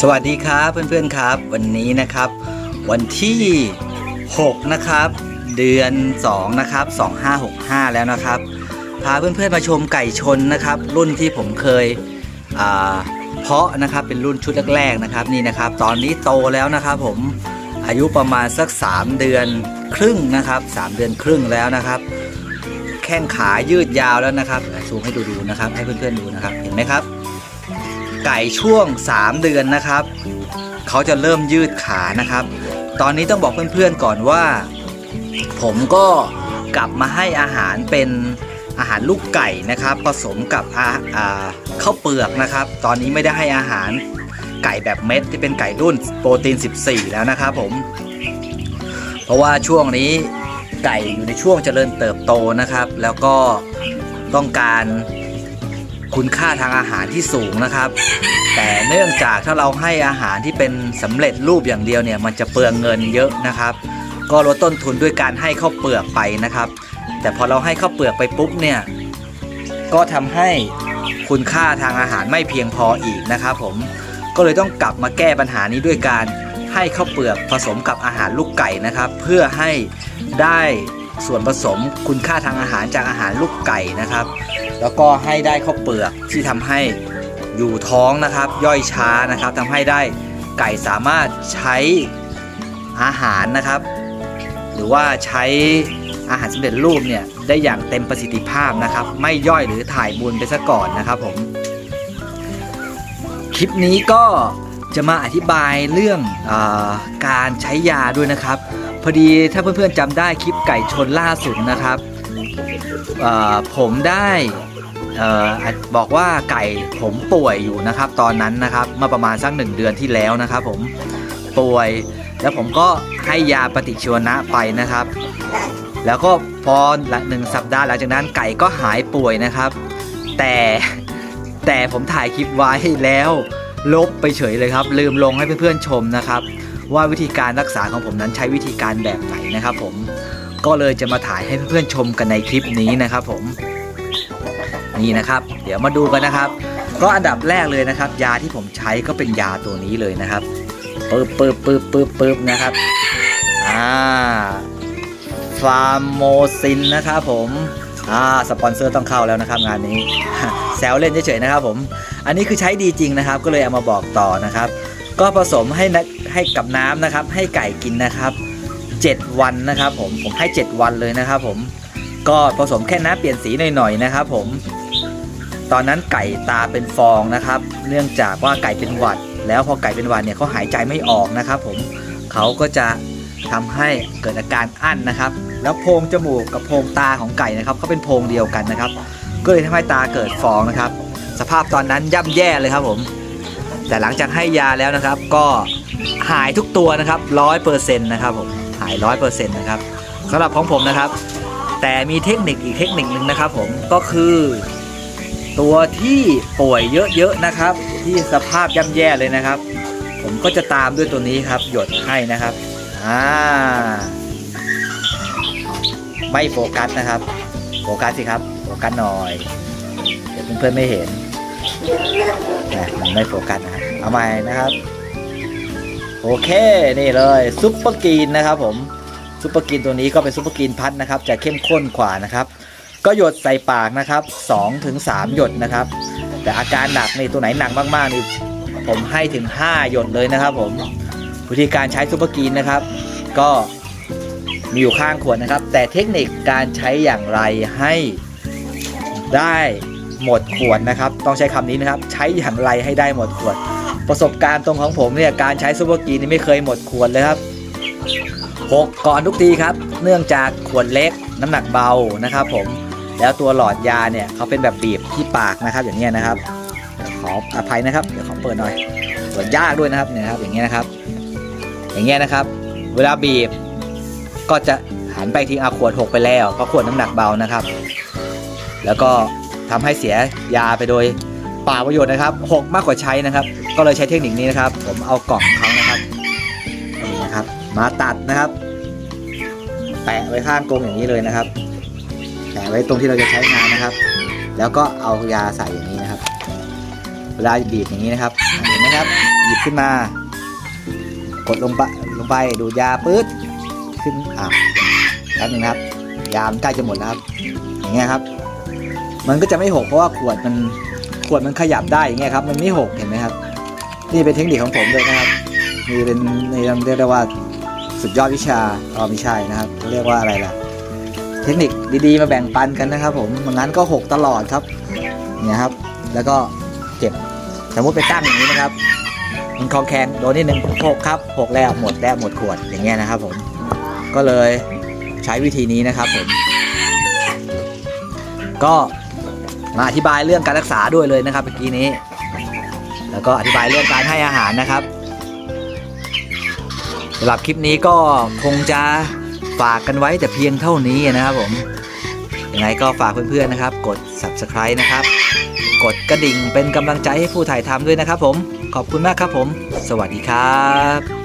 สวัสดีครับเพื่อนๆครับ วันนี้นะครับ วันที่ 6 นะครับ เดือน 2 นะครับ 2565 แล้วนะครับ พาเพื่อนๆมาชมไก่ชนนะครับ รุ่นที่ผมเคยเพาะนะครับเป็นรุ่นชุดแรกๆนะครับนี่นะครับ ตอนนี้โตแล้วนะครับผมอายุประมาณสัก 3 เดือนครึ่งนะครับ 3 เดือนครึ่งแล้วนะครับ แข้งขายืดยาวแล้วนะครับซูมให้ดูๆนะครับ ให้เพื่อนๆดูนะครับ เห็นไหมครับ ไก่ช่วง 3 เดือนนะครับ เขาจะเริ่มยืดขานะครับ ตอนนี้ต้องบอกเพื่อนๆก่อนว่า ผมก็กลับมาให้อาหารเป็นอาหารลูกไก่นะครับ ผสมกับข้าวเปลือกนะครับ ตอนนี้ไม่ได้ให้อาหารไก่แบบเม็ดที่เป็นไก่รุ่นโปรตีน 14 แล้วนะครับผม เพราะว่าช่วงนี้ไก่อยู่ในช่วงเจริญเติบโตนะครับ แล้วก็ต้องการ คุณค่าทางอาหารที่สูงนะครับ แต่เนื่องจากถ้าเราให้อาหารที่เป็นสำเร็จรูปอย่างเดียวเนี่ยมันจะเปลืองเงินเยอะนะครับ ก็ลดต้นทุนด้วยการให้ข้าวเปลือกไปนะครับ แต่พอเราให้ข้าวเปลือกไปปุ๊บเนี่ยก็ทำให้คุณค่าทางอาหารไม่เพียงพออีกนะครับผมก็เลยต้องกลับมาแก้ปัญหานี้ด้วยการให้ข้าวเปลือกผสมกับอาหารลูกไก่นะครับ เพื่อให้ได้ ส่วนผสมคุณค่าทางอาหารจากอาหารลูกไก่นะครับ แล้วก็ให้ได้ข้าวเปลือกที่ทำให้อยู่ท้องนะครับ ย่อยช้านะครับทำให้ได้ไก่สามารถใช้อาหารนะครับ หรือว่าใช้อาหารสำเร็จรูปเนี่ยได้อย่างเต็มประสิทธิภาพนะครับ ไม่ย่อยหรือถ่ายมูลไปซะก่อนนะครับผมคลิปนี้ก็จะมาอธิบายเรื่องอการใช้ยาด้วยนะครับ พอดีถ้าเพื่อนๆจำได้คลิปไก่ชนล่าสุดนะครับผมได้อ่อบอกว่าไก่ผมป่วยอยู่นะครับ ตอนนั้นนะครับเมื่อประมาณสักหนึ่งเดือนที่แล้วนะครับ ผมป่วยแล้วผมก็ให้ยาปฏิชีวนะไปนะครับ แล้วก็พอหลังหนึ่งสัปดาห์หลังจากนั้นไก่ก็หายป่วยนะครับ แต่แต่ผมถ่ายคลิปไว้แล้วลบไปเฉยเลยครับ ลืมลงให้เพื่อนๆชมนะครับ ว่าวิธีการรักษาของผมนั้นใช้วิธีการแบบไหนนะครับผมก็เลยจะมาถ่ายให้เพื่อนๆชมกันในคลิปนี้นะครับผมนี่นะครับ เดี๋ยวมาดูกันนะครับ ก็อันดับแรกเลยนะครับ ยาที่ผมใช้ก็เป็นยาตัวนี้เลยนะครับปึ๊บปึ๊บปึ๊บปึ๊บปึ๊บนะครับอ่าฟาร์มโมซินนะครับผมอ่าสปอนเซอร์ต้องเข้าแล้วนะครับงานนี้แซวเล่นเฉยๆนะครับผม อันนี้คือใช้ดีจริงนะครับ ก็เลยเอามาบอกต่อนะครับ ก็ผสมให้นะให้กับน้ำนะครับ ให้ไก่กินนะครับ 7 วันนะครับ ผมผมให้ 7 วันเลยนะครับ ผมก็ผสมแค่น้ำเปลี่ยนสีหน่อยๆนะครับ ผม ตอนนั้นไก่ตาเป็นฟองนะครับ เนื่องจากว่าไก่เป็นหวัด แล้วพอไก่เป็นหวัดเนี่ยเขาหายใจไม่ออกนะครับ ผมเขาก็จะทำให้เกิดอาการอั้นนะครับ แล้วโพรงจมูกกับโพรงตาของไก่นะครับเขาเป็นโพรงเดียวกันนะครับ ก็เลยทำให้ตาเกิดฟองนะครับ สภาพตอนนั้นย่ำแย่เลยครับผม แต่หลังจากให้ยาแล้วนะครับ ก็หายทุกตัวนะครับร้อยเปอร์เซ็นต์นะครับผมหายร้อยเปอร์เซ็นต์นะครับสำหรับของผมนะครับ แต่มีเทคนิคอีกเทคนิคหนึ่งนะครับ ผมก็คือ ตัวที่ป่วยเยอะๆนะครับ ที่สภาพย่ำแย่เลยนะครับ ผมก็จะตามด้วยตัวนี้ครับ หยดให้นะครับอ่าไม่โฟกัสนะครับ โฟกัสสิครับ โฟกัสหน่อย เดี๋ยวเพื่อนๆไม่เห็น นะมันไม่โฟกัสนะครับเอาใหม่นะครับ โอเคนี่เลยซุปเปอร์กรีนนะครับผมซุปเปอร์กรีนตัวนี้ก็เป็นซุปเปอร์กรีนพัดนะครับ จะเข้มข้นกว่านะครับ ก็หยดใส่ปากนะครับ2ถึง3หยดนะครับ แต่อาการหนักในตัวไหนหนักมากๆนี่ผมให้ถึง 5 หยดเลยนะครับ ผมวิธีการใช้ซุปเปอร์กรีนนะครับ ก็มีอยู่ข้างขวดนะครับ แต่เทคนิคการใช้อย่างไรให้ได้ หมดขวดนะครับ ต้องใช้คำนี้นะครับ ใช้อย่างไรให้ได้หมดขวด ประสบการณ์ตรงของผมเนี่ยการใช้ซูเปอร์กรีนี่ไม่เคยหมดขวดเลยครับหกก่อนทุกทีครับ เนื่องจากขวดเล็กน้ำหนักเบานะครับผมแล้วตัวหลอดยาเนี่ยเขาเป็นแบบบีบที่ปากนะครับ อย่างเงี้ยนะครับขออภัยนะครับเดี๋ยวขอเปิดหน่อยเปิดยากด้วยนะครับเนี่ยนะครับอย่างเงี้ยนะครับ อย่างเงี้ยนะครับ เวลาบีบก็จะหันไปทิ้งอาขวดหกไปแล้วเพราะขวดน้ำหนักเบานะครับ แล้วก็ ทำให้เสียยาไปโดยเปล่าประโยชน์นะครับหกมากกว่าใช้นะครับ ก็เลยใช้เทคนิคนี้นะครับ ผมเอากล่องเขานะครับนี่นะครับ มาตัดนะครับ แปะไว้ข้างกรงอย่างนี้เลยนะครับแปะไว้ตรงที่เราจะใช้งานนะครับ แล้วก็เอายาใส่อย่างนี้นะครับ เวลาบีบอย่างนี้นะครับ เห็นไหมครับหยิบขึ้นมา กดลงไปลงไปดูยาปื๊ดขึ้นอะแป๊บนึงครับ ยามใกล้จะหมดแล้วครับอย่างเงี้ยครับ มันก็จะไม่หกเพราะว่าขวดมันขวดมันขยับได้อย่างเงี้ยครับ มันไม่หกเห็นไหมครับ นี่เป็นเทคนิคของผมเลยนะครับนี่เป็นนี่เรียกได้ว่าสุดยอดวิชาอ๋อไม่ใช่นะครับเขาเรียกว่าอะไรล่ะ เทคนิคดีๆมาแบ่งปันกันนะครับ ผมมันงั้นก็หกตลอดครับเนี่ยครับ แล้วก็เก็บสมมติไปตั้งอย่างนี้นะครับมันคลองแคงโดนนิดนึงหกครับหกแล้วหมดแล้วหมดขวดอย่างเงี้ยนะครับ ผมก็เลยใช้วิธีนี้นะครับผมก็ มาอธิบายเรื่องการรักษาด้วยเลยนะครับเมื่อกี้นี้ แล้วก็อธิบายเรื่องการให้อาหารนะครับสำหรับคลิปนี้ก็คงจะฝากกันไว้แต่เพียงเท่านี้นะครับผมยังไงก็ฝากเพื่อนๆนะครับ กด subscribe นะครับ กดกระดิ่งเป็นกำลังใจให้ผู้ถ่ายทำด้วยนะครับผม ขอบคุณมากครับผม สวัสดีครับ